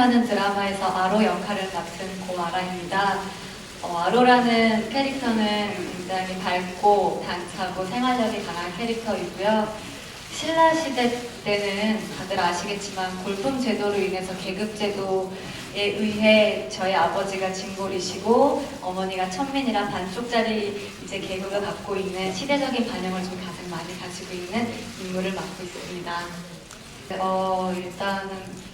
사랑이라는 드라마에서 아로 역할을 맡은 고아라입니다. 어, 아로라는 캐릭터는 굉장히 밝고 당차고 생활력이 강한 캐릭터이고요. 신라 시대 때는 다들 아시겠지만 골품 제도로 인해서 계급 제도에 의해 저희 아버지가 진골이시고 어머니가 천민이라 반쪽짜리 이제 계급을 갖고 있는 시대적인 반영을 좀 가장 많이 가지고 있는 인물을 맡고 있습니다. 어 일단은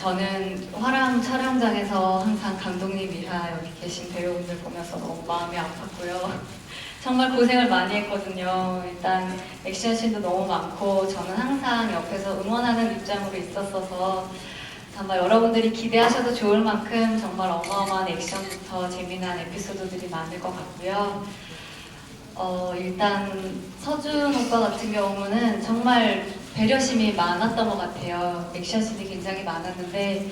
저는 화랑 촬영장에서 항상 감독님이랑 여기 계신 배우분들 보면서 너무 마음이 아팠고요. 정말 고생을 많이 했거든요. 일단 액션씬도 너무 많고 저는 항상 옆에서 응원하는 입장으로 있었어서 정말 여러분들이 기대하셔도 좋을 만큼 정말 어마어마한 액션부터 재미난 에피소드들이 많을 것 같고요. 어, 일단 서준 오빠 같은 경우는 정말 배려심이 많았던 것 같아요. 액션씬이 굉장히 많았는데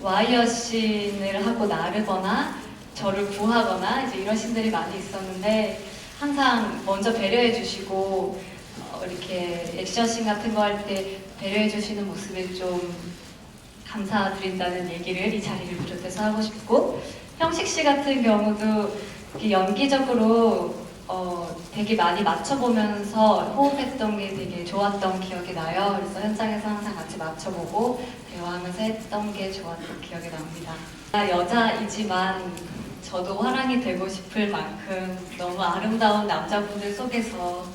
와이어 씬을 하고 나르거나 저를 구하거나 이제 이런 씬들이 많이 있었는데 항상 먼저 배려해 주시고 어, 이렇게 액션씬 같은 거 할 때 배려해 주시는 모습에 좀 감사드린다는 얘기를 이 자리를 비롯해서 하고 싶고 형식 씨 같은 경우도 연기적으로 어, 되게 많이 맞춰보면서 호흡했던 게 되게 좋았던 기억이 나요. 그래서 현장에서 항상 같이 맞춰보고 대화하면서 했던 게 좋았던 기억이 납니다. 아, 여자이지만 저도 화랑이 되고 싶을 만큼 너무 아름다운 남자분들 속에서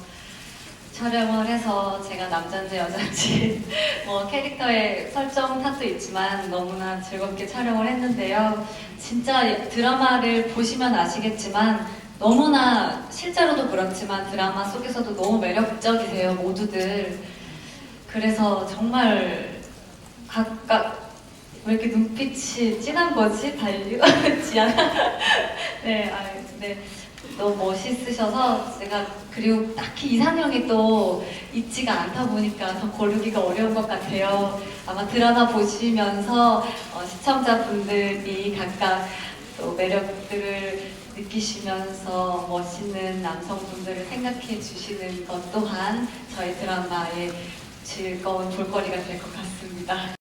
촬영을 해서 제가 남자인지 여자인지 뭐 캐릭터의 설정 탓도 있지만 너무나 즐겁게 촬영을 했는데요. 진짜 드라마를 보시면 아시겠지만 너무나 실제로도 그렇지만 드라마 속에서도 너무 매력적이세요 모두들. 그래서 정말 각각 왜 이렇게 눈빛이 진한 거지 달리 지않아. 네, 아, 네. 너무 멋있으셔서 제가 그리고 딱히 이상형이 또 있지가 않다 보니까 더 고르기가 어려운 것 같아요. 아마 드라마 보시면서 어, 시청자분들이 각각 또 매력들을 느끼시면서 멋있는 남성분들을 생각해 주시는 것 또한 저희 드라마의 즐거운 볼거리가 될 것 같습니다.